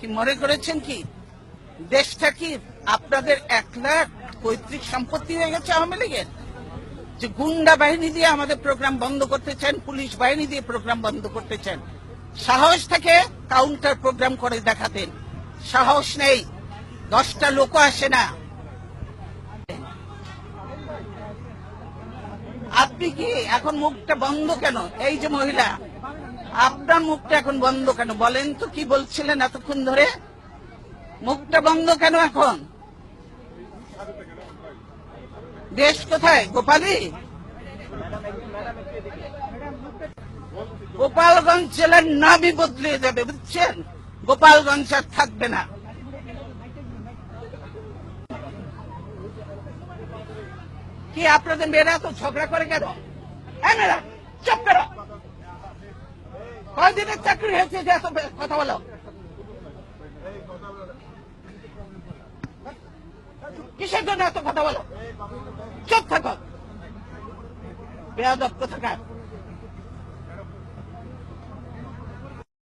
কি মনে করেছেন কি? দেশটা কি আপনাদের এক লাখ পৈতৃক সম্পত্তি হয়ে গেছে আওয়ামী লীগের? যে গুন্ডা বাহিনী দিয়ে আমাদের প্রোগ্রাম বন্ধ করতে চান, পুলিশ বাহিনী দিয়ে প্রোগ্রাম বন্ধ করতে চান। সাহস থেকে কাউন্টার প্রোগ্রাম করে দেখাতেন। সাহস নেই। দশটা লোক আসে না। আপনি কি এখন মুখটা বন্ধ কেন? এই যে মহিলা আপনার মুখটা এখন বন্ধ কেন? বলেন তো কি বলছিলেন এতক্ষণ ধরে? মুখটা বন্ধ কেন এখন? দেশ কোথায়? গোপালী? গোপালগঞ্জ জেলার নামই বদলে যাবে বুঝছেন? গোপালগঞ্জ আর থাকবে না। কি আপনাদের মেয়েরা তো ঝগড়া করে কেন? হ্যাঁ মেয়েরা! কয়দিনের চাকরি হয়েছে যে এত কথা বলো? কিসের জন্য এত কথা বলো? চুপ থাকো। বেয়াদব কোথাকার?